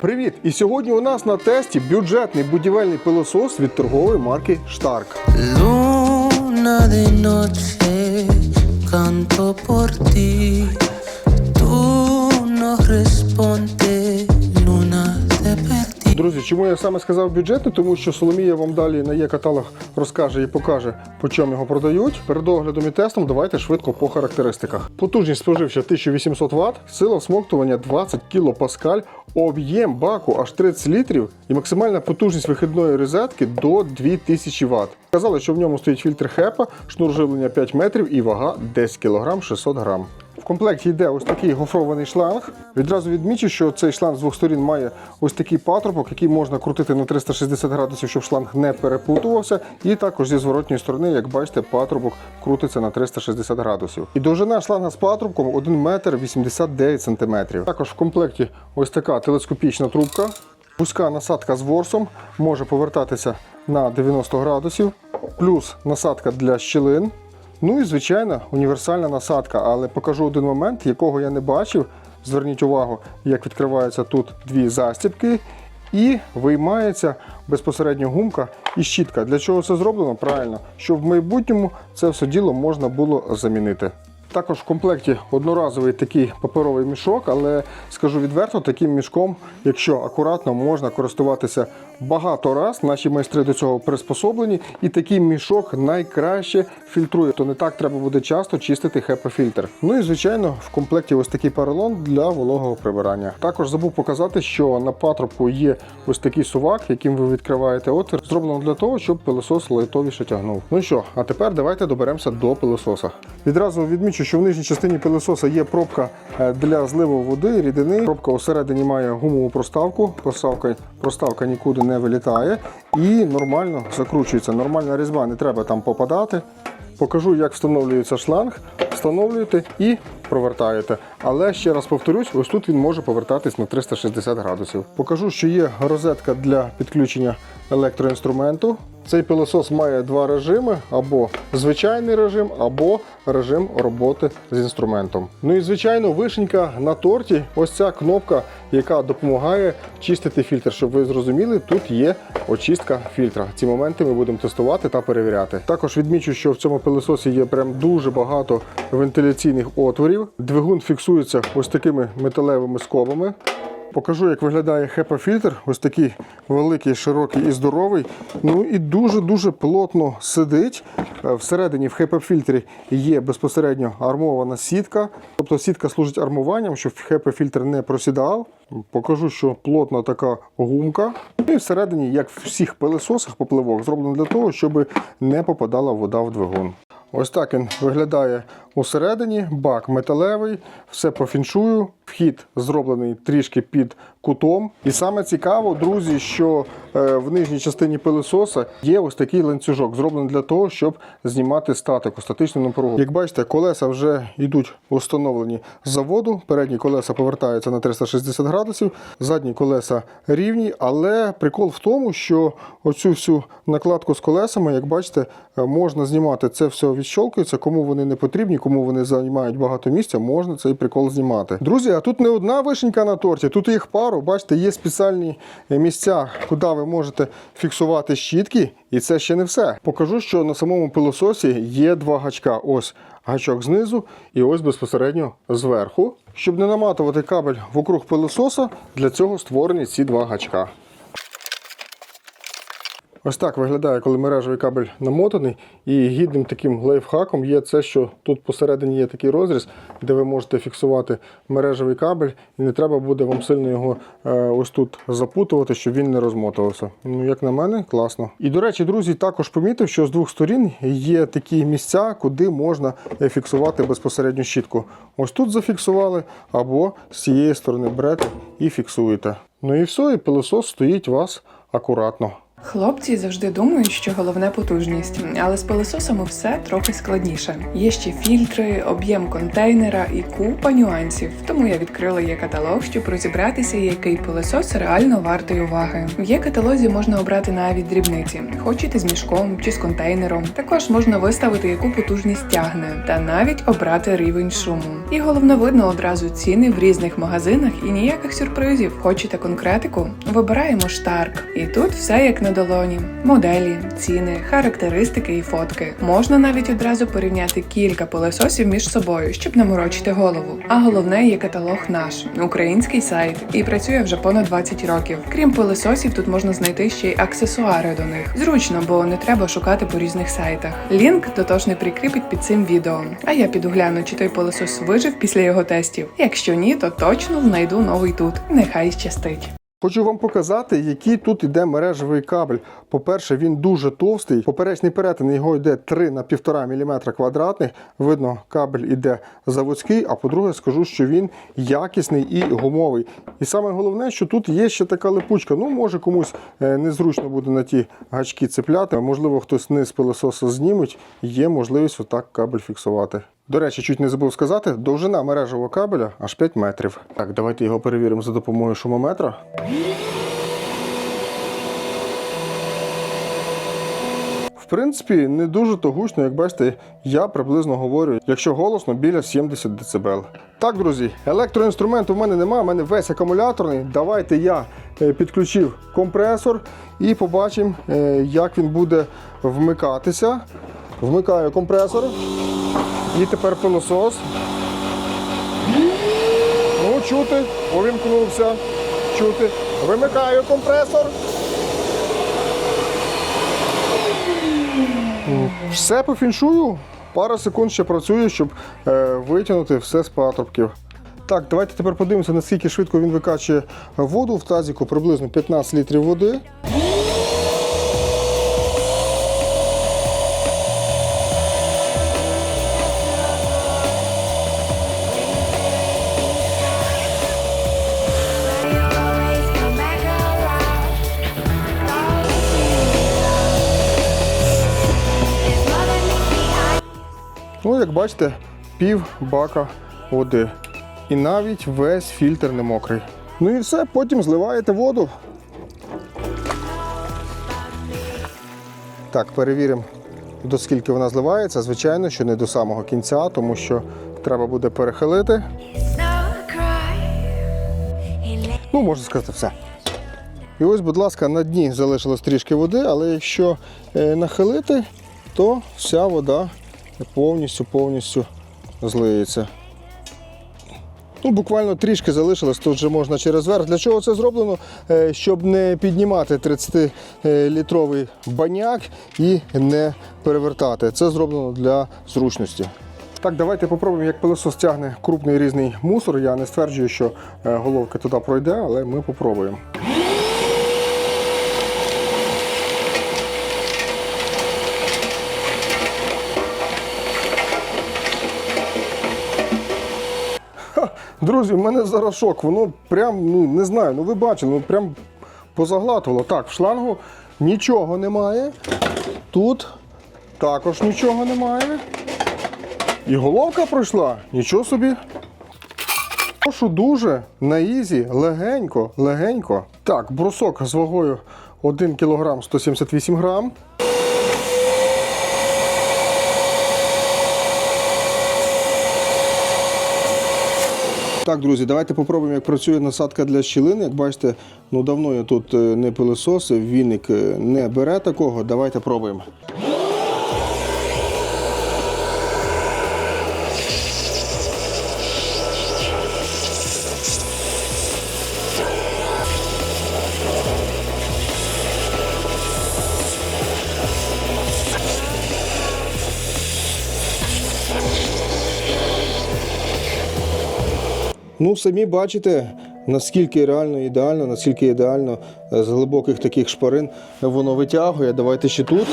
Привіт! І сьогодні у нас на тесті бюджетний будівельний пилосос від торгової марки noche, canto por ti. Tú no respondes. Друзі, чому я саме сказав бюджетний? Тому що Соломія вам далі на є каталог розкаже і покаже, по чому його продають. Перед оглядом і тестом давайте швидко по характеристиках. Потужність споживча 1800 Вт, сила всмоктування 20 кПа, об'єм баку аж 30 літрів і максимальна потужність вихідної розетки до 2000 Вт. Казали, що в ньому стоїть фільтр HEPA, шнур живлення 5 метрів і вага 10 кг 600 г. Комплекті йде ось такий гофрований шланг. Відразу відмічу, що цей шланг з двох сторін має ось такий патрубок, який можна крутити на 360 градусів, щоб шланг не перепутувався. І також зі зворотньої сторони, як бачите, патрубок крутиться на 360 градусів. І довжина шланга з патрубком 1 метр 89 сантиметрів. Також в комплекті ось така телескопічна трубка. Вузька насадка з ворсом може повертатися на 90 градусів, плюс насадка для щілин. Ну і звичайно універсальна насадка, але покажу один момент, якого я не бачив. Зверніть увагу, як відкриваються тут дві застібки, і виймається безпосередньо гумка і щітка. Для чого це зроблено? Правильно, щоб в майбутньому це все діло можна було замінити. Також в комплекті одноразовий такий паперовий мішок, але скажу відверто, таким мішком, якщо акуратно, можна користуватися багато раз. Наші майстри до цього приспособлені, і такий мішок найкраще фільтрує. То не так треба буде часто чистити HEPA-фільтр. Ну і звичайно, в комплекті ось такий поролон для вологого прибирання. Також забув показати, що на патрубку є ось такий сувак, яким ви відкриваєте отвір. Зроблено для того, щоб пилосос лайтовіше тягнув. Ну що, а тепер давайте доберемося до пилососа. Відразу відмічу, що в нижній частині пилососа є пробка е, для зливу води, рідини. Пробка усередині має гумову проставку. Проставка, проставка нікуди не вилітає і нормально закручується. Нормальна різьба, не треба там попадати. Покажу, як встановлюється шланг. Встановлюєте і провертаєте. Але ще раз повторюсь, ось тут він може повертатись на 360 градусів. Покажу, що є розетка для підключення електроінструменту. Цей пилосос має два режими: або звичайний режим, або режим роботи з інструментом. Ну і звичайно, вишенька на торті. Ось ця кнопка, яка допомагає чистити фільтр. Щоб ви зрозуміли, тут є очистка фільтра. Ці моменти ми будемо тестувати та перевіряти. Також відмічу, що в цьому пилососі є прям дуже багато вентиляційних отворів. Двигун фіксується ось такими металевими скобами. Покажу, як виглядає HEPA-фільтр. Ось такий великий, широкий і здоровий. Ну і дуже-дуже плотно сидить. Е, Всередині в HEPA-фільтрі є безпосередньо армована сітка. Тобто сітка служить армуванням, щоб HEPA-фільтр не просідав. Покажу, що плотна така гумка. Ну і всередині, як в всіх пилососах, попливок, зроблено для того, щоб не попадала вода в двигун. Ось так він виглядає усередині, бак металевий, все по фіншую. Вхід зроблений трішки під кутом. І саме цікаво, друзі, що е, в нижній частині пилососа є ось такий ланцюжок, зроблений для того, щоб знімати статику, статичну напругу. Як бачите, колеса вже йдуть установлені з заводу. Передні колеса повертаються на 360 градусів, задні колеса рівні, але прикол в тому, що оцю всю накладку з колесами, як бачите, е, можна знімати. Це все відщолкується, кому вони не потрібні, кому вони займають багато місця, можна цей прикол знімати. Друзі, а тут не одна вишенька на торті, тут їх пару. Бачите, є спеціальні е, місця, куди ви можете фіксувати щітки. І це ще не все. Покажу, що на самому пилососі є два гачка. Ось гачок знизу і ось безпосередньо зверху. Щоб не наматувати кабель вокруг пилососа, для цього створені ці два гачка. Ось так виглядає, коли мережевий кабель намотаний. І гідним таким лайфхаком є це, що тут посередині є такий розріз, де ви можете фіксувати мережевий кабель, і не треба буде вам сильно його е, ось тут запутувати, щоб він не розмотувався. Ну, як на мене, класно. І до речі, друзі, також помітив, що з двох сторін є такі місця, куди можна е, фіксувати безпосередньо щітку. Ось тут зафіксували, або з цієї сторони берете і фіксуєте. Ну і все, і пилосос стоїть у вас акуратно. Хлопці завжди думають, що головне потужність, але з пилососами все трохи складніше. Є ще фільтри, об'єм контейнера і купа нюансів. Тому я відкрила є каталог, щоб розібратися, який пилосос реально вартий уваги. В є каталозі можна обрати навіть дрібниці, хочете з мішком чи з контейнером. Також можна виставити, яку потужність тягне, та навіть обрати рівень шуму. І головне видно одразу ціни в різних магазинах і ніяких сюрпризів. Хочете конкретику? Вибираємо штарк. І тут все як на долоні: моделі, ціни, характеристики і фотки. Можна навіть одразу порівняти кілька пилососів між собою, щоб не морочити голову. А головне є каталог наш, український сайт, і працює вже понад 20 років. Крім пилососів, тут можна знайти ще й аксесуари до них. Зручно, бо не треба шукати по різних сайтах. Лінк дотошний прикріпить під цим відео. А я піду гляну, чи той пилосос вижив після його тестів. Якщо ні, то точно знайду новий тут. Нехай щастить. Хочу вам показати, який тут іде мережевий кабель. По-перше, він дуже товстий. Поперечний перетин його йде 3 на 1,5 мм квадратних. Видно, кабель іде заводський. А по-друге, скажу, що він якісний і гумовий. І саме головне, що тут є ще така липучка. Ну, може комусь е, незручно буде на ті гачки цепляти. Можливо, хтось низ пилососа зніметь. Є можливість отак кабель фіксувати. До речі, чуть не забув сказати, довжина мережевого кабеля аж 5 метрів. Так, давайте його перевіримо за допомогою шумометра. В принципі, не дуже то гучно, як бачите, я приблизно говорю, якщо голосно, біля 70 дБ. Так, друзі, електроінструменту в мене немає, в мене весь акумуляторний. Давайте я е, підключив компресор і побачимо, е, як він буде вмикатися. Вмикаю компресор. І тепер пилосос. Ну, чути, увімкнувся. Чути. Вимикаю компресор. Все по фіншую. Пара секунд ще працює, щоб е, витягнути все з патрубків. Так, давайте тепер подивимося, наскільки швидко він викачує воду в тазіку, приблизно 15 літрів води. Ну, як бачите, пів бака води. І навіть весь фільтр не мокрий. Ну і все, потім зливаєте воду. Так, перевіримо, до скільки вона зливається. Звичайно, що не до самого кінця, тому що треба буде перехилити. Ну, можна сказати, все. І ось, будь ласка, на дні залишилось трішки води, але якщо е, нахилити, то вся вода повністю повністю злиється. Ну, буквально трішки залишилось, тут вже можна через верх. Для чого це зроблено? Е, Щоб не піднімати 30-літровий баняк і не перевертати. Це зроблено для зручності. Так, давайте попробуємо, як пилосос тягне крупний різний мусор. Я не стверджую, що е, головка туди пройде, але ми попробуємо. Друзі, в мене зараз шок. Воно прям, ну не знаю, ну ви бачили, ну прям позаглатувало. Так, в шлангу нічого немає. Тут також нічого немає. І головка пройшла. Нічого собі. Прошу дуже на ізі, легенько, легенько. Так, брусок з вагою 1 кг 178 грам. Так, друзі, давайте попробуємо, як працює насадка для щілини. Як бачите, ну давно я тут е, не пилососив, віник е, не бере такого. Давайте пробуємо. Ну, самі бачите, наскільки реально ідеально, наскільки ідеально е, з глибоких таких шпарин воно витягує. Давайте ще тут.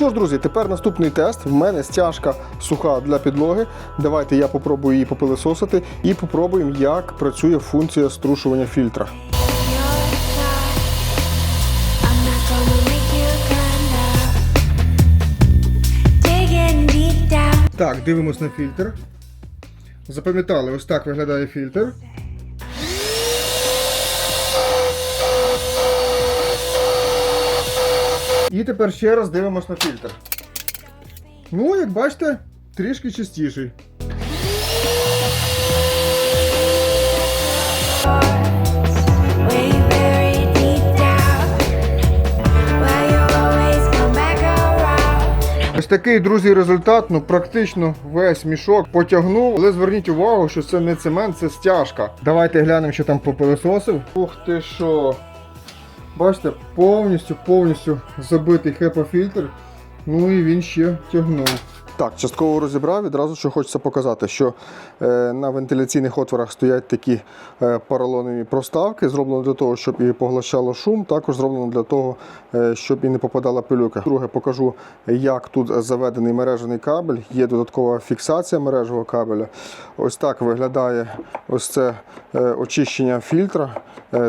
що ж, друзі, тепер наступний тест. В мене стяжка суха для підлоги. Давайте я попробую її попилисосити і попробуємо, як працює функція струшування фільтра. Так, дивимось на фільтр. Запам'ятали, ось так виглядає фільтр. І тепер ще раз дивимось на фільтр. Ну, як бачите, трішки чистіший. Такий, друзі, результат. Ну, практично весь мішок потягнув. Але зверніть увагу, що це не цемент, це стяжка. Давайте глянемо, що там попилососив. Ух ти що. Бачите, повністю, повністю забитий хепа-фільтр. Ну і він ще тягнув. Так, частково розібрав. Відразу що хочеться показати, що е, на вентиляційних отворах стоять такі е, поролонові проставки, зроблено для того, щоб і поглощало шум, також зроблено для того, е, щоб і не попадала пилюка. Друге, покажу, як тут заведений мережений кабель. Є додаткова фіксація мережевого кабеля. Ось так виглядає ось це очищення фільтра.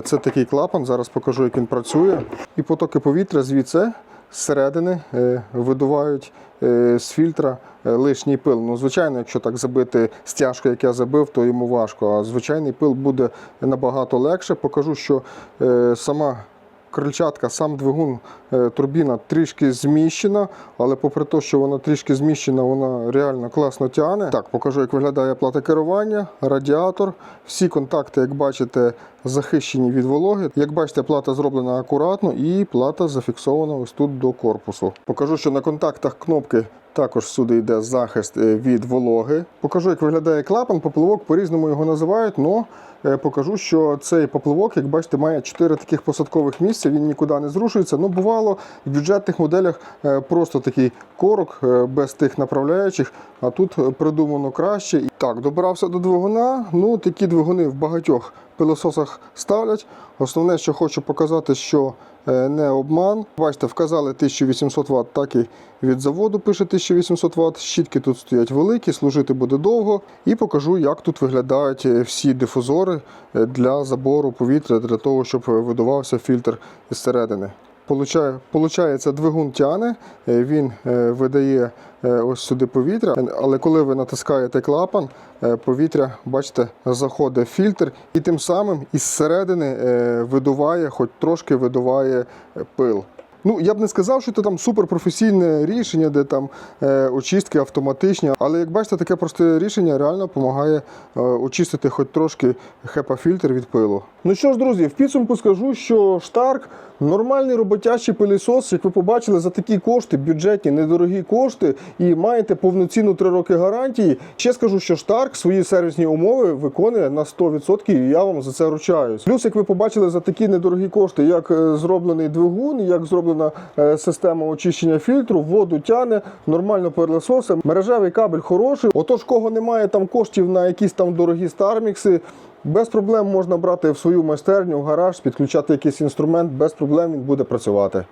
Це такий клапан. Зараз покажу, як він працює. І потоки повітря звідси зсередини видувають з фільтра е, лишній пил. Ну, звичайно, якщо так забити стяжку, як я забив, то йому важко. А звичайний пил буде набагато легше. Покажу, що е, сама крильчатка, сам двигун, е, турбіна трішки зміщена, але попри те, що вона трішки зміщена, вона реально класно тягне. Так, покажу, як виглядає плата керування, радіатор. Всі контакти, як бачите, захищені від вологи. Як бачите, плата зроблена акуратно і плата зафіксована ось тут до корпусу. Покажу, що на контактах кнопки також всюди йде захист е, від вологи. Покажу, як виглядає клапан, поплавок, по-різному його називають, але покажу, що цей поплавок, як бачите, має 4 таких посадкових місця, він нікуди не зрушується. Ну, бувало, в бюджетних моделях е, просто такий корок е, без тих направляючих, а тут придумано краще. І Так, добрався до двигуна. Ну, такі двигуни в багатьох пилососах ставлять. Основне, що хочу показати, що не обман. Бачите, вказали 1800 Вт, так і від заводу пише 1800 Вт. Щітки тут стоять великі, служити буде довго. І покажу, як тут виглядають е, всі дифузори е, для забору повітря, для того, щоб видувався фільтр із середини. Получає, получається, двигун тяне, е, він е, видає е, ось сюди повітря, але коли ви натискаєте клапан, повітря, бачите, заходить в фільтр і тим самим із середини видуває, хоч трошки видуває пил. Ну, я б не сказав, що це там суперпрофесійне рішення, де там е, очистки автоматичні, але як бачите, таке просте рішення реально допомагає е, очистити хоч трошки хепа-фільтр від пилу. Ну що ж, друзі, в підсумку скажу, що Штарк нормальний роботящий пилісос, як ви побачили, за такі кошти, бюджетні, недорогі кошти, і маєте повноцінну 3 роки гарантії. Ще скажу, що Штарк свої сервісні умови виконує на 100%, і я вам за це ручаюсь. Плюс, як ви побачили, за такі недорогі кошти, як е, зроблений двигун, як зроблена е, система очищення фільтру, воду тяне, нормально пилососи, мережевий кабель хороший. Отож, кого немає там коштів на якісь там дорогі стармікси. Без проблем можна брати в свою майстерню, гараж, підключати якийсь інструмент, без проблем він буде працювати.